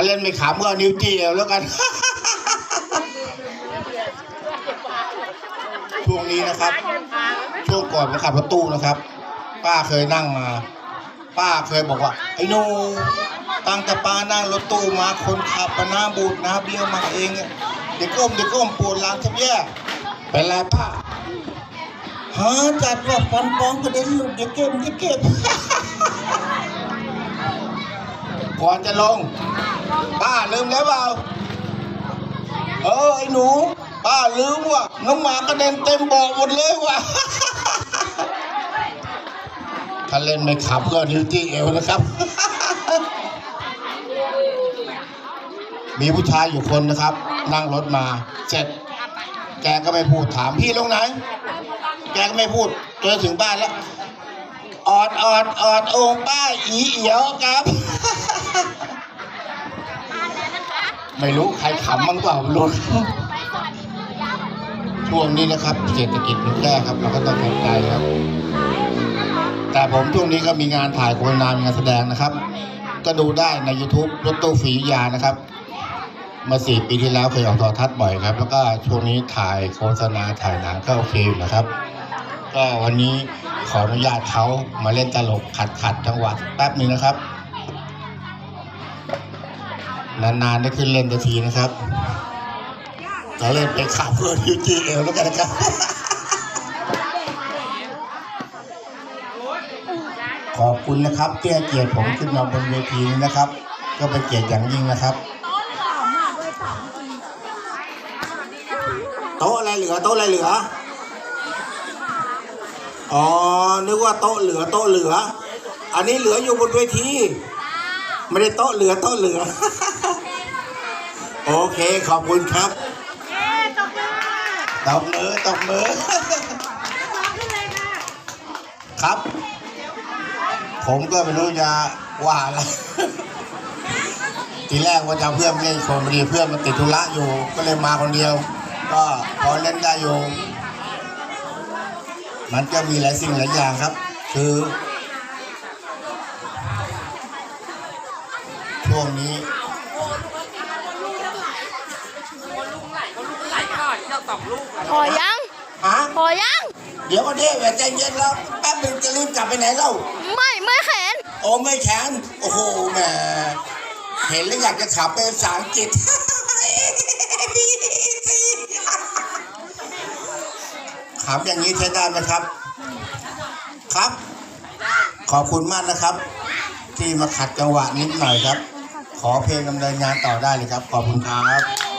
าเล่นไม่ขำก็เอานิ้วจี้เอาแล้วกัน ช่วงนี้นะครับ ช่วงก่อนผมขับรถตู้นะครับ ป้าเคยนั่งมา ป้าเคยบอกว่า ไอ้หนูตั้งแต่ป้านั่งรถตู้มาคนขับมาหน้าบูดหน้าเบี้ยวมาเองอะเดี๋ยวก้มเดี๋ยวก้มปวดหลังทับแย่เป็นไรป้าฮะจัดว่าฟันปลองกระเด็นหลุดเดี๋ยวเก็บเดี๋ยวเก็บ ก่อนจะลง ป้าลืมแล้วเปล่า เออไอ้หนู ป้าลืมว่ะน้ำหมากระเด็นเต็มบาะหมดเลยว่ะถ้าเล่นไม่ขับก็นิ้วจี้เอวนะครับ มีผู้ชายอยู่คนนะครับ นั่งรถมาเสร็จแกก็ไม่พูดถามพี่ลงไหน แกก็ไม่พูดจนถึงบ้านแล้วออดออดออดองป้าอีเอียวครับ ไม่รู้ใครขำมั้งเปล่าไม่รู้ช่วงนี้นะครับ เศรษฐกิจมันแย่ครับ เราก็ต้องทำใจครับ แต่ผมช่วงนี้ก็มีงานถ่ายโฆษณามีงานแสดงนะครับ ก็ดูได้ใน YouTube รถตู้ฝียานะครับเมื่อสี่ปีที่แล้วเคยออกโทรทัศน์บ่อยครับ แล้วก็ช่วงนี้ถ่ายโฆษณาถ่ายหนังก็โอเคอยู่นะครับ ก็วันนี้ขออนุญาตเขามาเล่นตลกขัดขัดจังหวะแป๊บหนึ่งนะครับ นานๆได้ขึ้นเล่นสักทีนะครับจะเล่นไปขับเพื่อยูจีเอลแล้วกันนะครับ ขอบคุณนะครับที่ให้เกียรติผมขึ้นมาบนเวทีนี้นะครับ ก็เป็นเกียรติอย่างยิ่งนะครับ โต๊ะอะไรเหลือโต๊ะอะไรเหลือ อ๋อ นึกว่าโต๊ะเหลือโต๊ะเหลือ อันนี้เหลืออยู่บนเวที ไม่ได้โต๊ะเหลือโต๊ะเหลือ โอเคขอบคุณครับตบมือตบมือครับ ผมก็ไม่รู้จะว่าอะไรทีแรกว่าจะเอาเพื่อนมาเล่นคนพอดีเพื่อนมันติดธุระอยู่ ก็เลยมาคนเดียว ก็พอเล่นได้อยู่ มันก็มีหลายสิ่งหลายอย่างครับ คือ ช่วงนี้พอยังฮะพอยัง เดี๋ยวก็เดี๋ยวอย่าใจเย็นแล้วแป๊บหนึงจะรีบกลับไปไหนเล่าไม่ไม่แขนโอ้ไม่แข็งโอ้โหแหมเห็นแล้วอยากจะขับเป็นภาษาอังกฤษขำอย่างนี้ใช้ได้ไหมครับ ครับ ขอบคุณมากนะครับ ที่มาขัดจังหวะนิดหน่อยครับ ขอเพลงดำเนินงานต่อได้เลยครับ ขอบคุณครับ